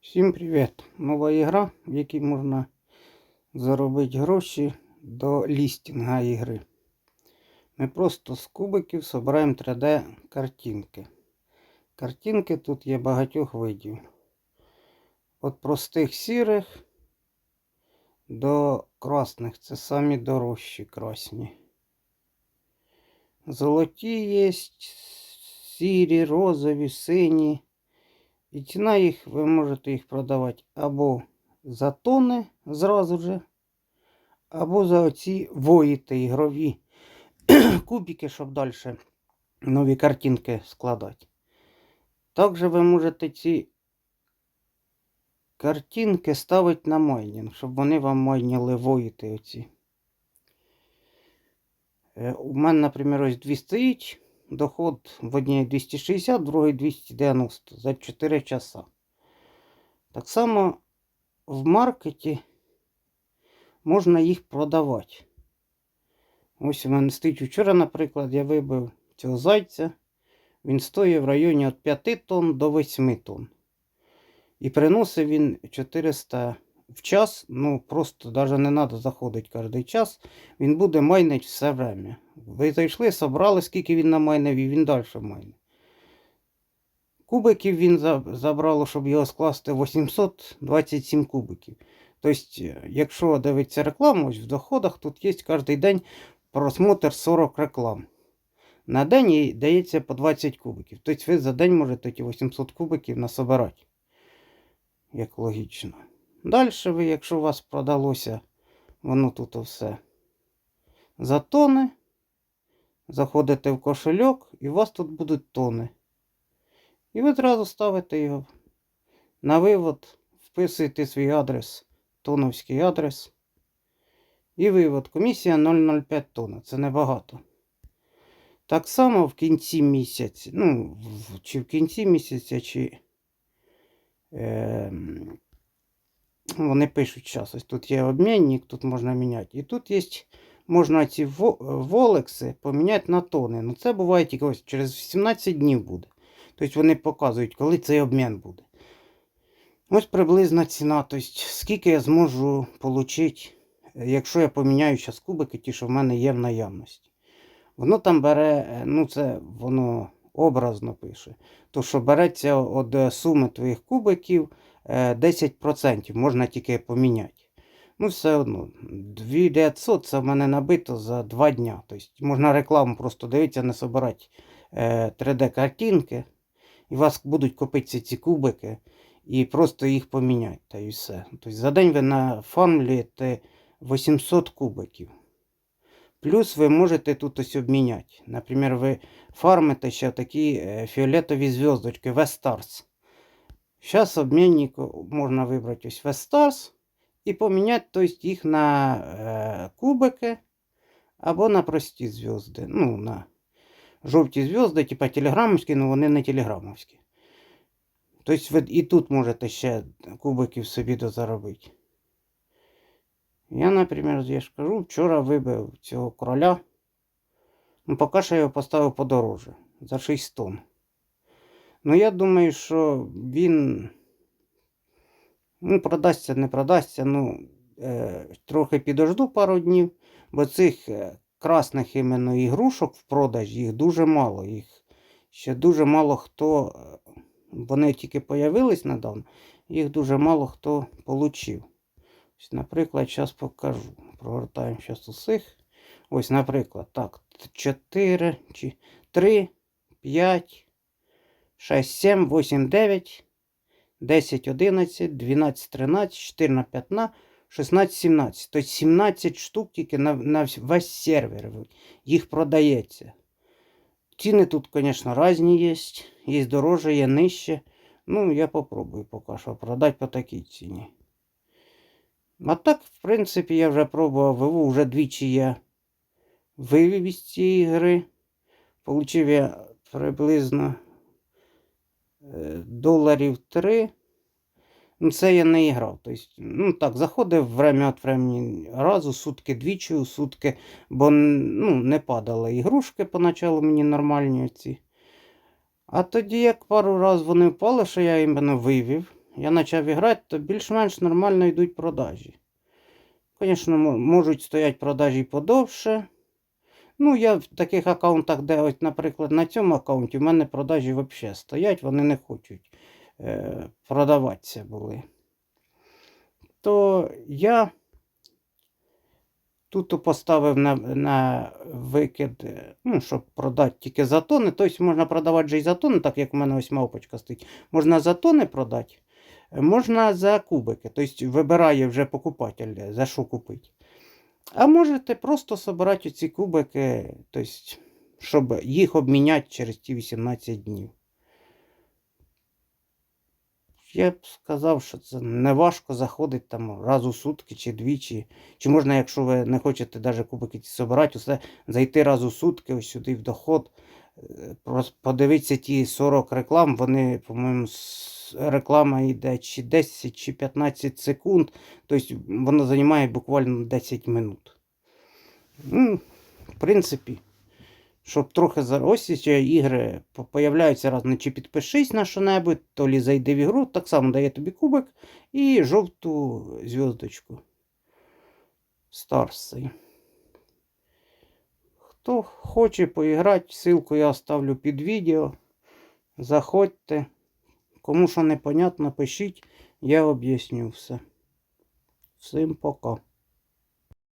Всім привіт! Нова ігра, в якій можна заробити гроші до лістінга ігри. Ми просто з кубиків збираємо 3D картинки. Картинки тут є багатьох видів. Від простих сірих до красних. Це самі дорожчі красні. Золоті є, сірі, розові, сині. І ціна їх, ви можете їх продавати або за тони зразу же, або за оці воїти ігрові кубики, щоб далі нові картинки складати. Також ви можете ці картинки ставити на майнінг, щоб вони вам майніли воїти оці. Е, У мене, наприклад, ось дві стоїть. Доход в одній 260, в другій 290 за 4 часа. Так само в маркеті можна їх продавати. Ось у мене стоїть вчора, наприклад, я вибив цього зайця. Він стоїть в районі від 5 тонн до 8 тонн. І приносить він 400 в час. Ну, просто навіть не треба заходити кожен час. Він буде майнити все время. Ви зайшли, собрали, скільки він намайнив, і він далі майне. Кубиків він за- забрало, щоб його скласти 827 кубиків. Тобто, е, якщо дивитися рекламу, в доходах тут є кожен день просмотр 40 реклам. На день їй дається по 20 кубиків. Тобто ви за день можете ті 800 кубиків насобирати. Як логічно. Далі ви, якщо у вас продалося воно тут все за тони, заходите в кошельок і у вас тут будуть тони. І ви одразу ставите його на вивод, вписуєте свій адрес, тоновський адрес. І вивод. Комісія 0,05 тонна. Це небагато. Так само в кінці місяця, ну, чи в кінці місяця, чи. Е, вони пишуть зараз, ось тут є обмінник, тут можна міняти. І тут є, можна ці во- волекси поміняти на тони. Ну це буває тільки ось через 18 днів буде. Тобто вони показують, коли цей обмін буде. Ось приблизна ціна. Тобто, скільки я зможу отримати, якщо я поміняю зараз кубики, ті, що в мене є в наявності. Воно там бере, е, ну це воно образно пише. То, що береться від е, суми твоїх кубиків е, 10% можна тільки поміняти. Ну, все одно, 2900 це в мене набито за 2 дня. Тобто можна рекламу просто дивитися, не собирати е, 3D-картинки, і у вас будуть копитися ці кубики, і просто їх поміняти. Та і все. Тобто за день ви нафармлюєте 800 кубиків. Плюс ви можете тут ось обміняти. Наприклад, ви фармите ще такі е, фіолетові зв'язочки Vestars. Зараз обмінник можна вибрати ось Vestars і поміняти тобто, їх на е, кубики або на прості зв'язки. Ну, на жовті зв'язки, типа телеграмовські, але вони не телеграмовські. Тобто ви і тут можете ще кубиків собі дозаробити. Я, наприклад, я ж кажу, вчора вибив цього короля. Ну, поки що я його поставив подороже за 6 тонн. Ну, я думаю, що він ну, продасться, не продасться. Ну, е, трохи підожду пару днів, бо цих е, красних іменно ігрушок в продажі їх дуже мало. Їх ще дуже мало хто. е, Вони тільки появились недавно, їх дуже мало хто получив. Ось, наприклад, зараз покажу. Прогортаємо зараз усіх. Ось, наприклад, так, 4, чи 3, 5, 6, 7, 8, 9, 10, 11, 12, 13, 14, 15, 16, 17. Тобто 17 штук тільки на, на весь сервер. Їх продається. Ціни тут, звісно, різні є. Є дороже, є нижче. Ну, я попробую поки що продати по такій ціні. А так, в принципі, я вже пробував ВВ, вже двічі я вивів із цієї гри. Получив я приблизно доларів 3. Ну, це я не грав. Тобто, ну так, заходив время від времени разу, сутки двічі у сутки, бо ну, не падали ігрушки поначалу мені нормальні ці. А тоді, як пару разів вони впали, що я іменно вивів. я почав грати, то більш-менш нормально йдуть продажі. Звісно, можуть стояти продажі подовше. Ну, я в таких аккаунтах, де, ось, наприклад, на цьому аккаунті в мене продажі взагалі стоять, вони не хочуть е, продаватися були. То я тут поставив на, на викид, е, ну, щоб продати тільки за тони. Тобто можна продавати вже і за тони, так як у мене ось мавпочка стоїть. Можна за тони продати, е, можна за кубики. Тобто вибирає вже покупатель, за що купити. А можете просто собирати ці кубики, тобто, щоб їх обміняти через ті 18 днів. Я б сказав, що це не важко заходить там раз у сутки чи двічі. Чи можна, якщо ви не хочете навіть кубики ці собирати, усе зайти раз у сутки ось сюди в доход, подивитися ті 40 реклам, вони, по-моєму, реклама йде чи 10 чи 15 секунд, тобто воно займає буквально 10 минут. Ну, в принципі, щоб трохи за ось ще ігри по- появляються раз, чи підпишись на що-небудь, то лі зайди в ігру, так само дає тобі кубик і жовту зв'язочку. Старси. Хто хоче поіграти, ссылку я оставлю під відео. Заходьте. Кому що непонятно, пишіть, я об'ясню все. Всім пока.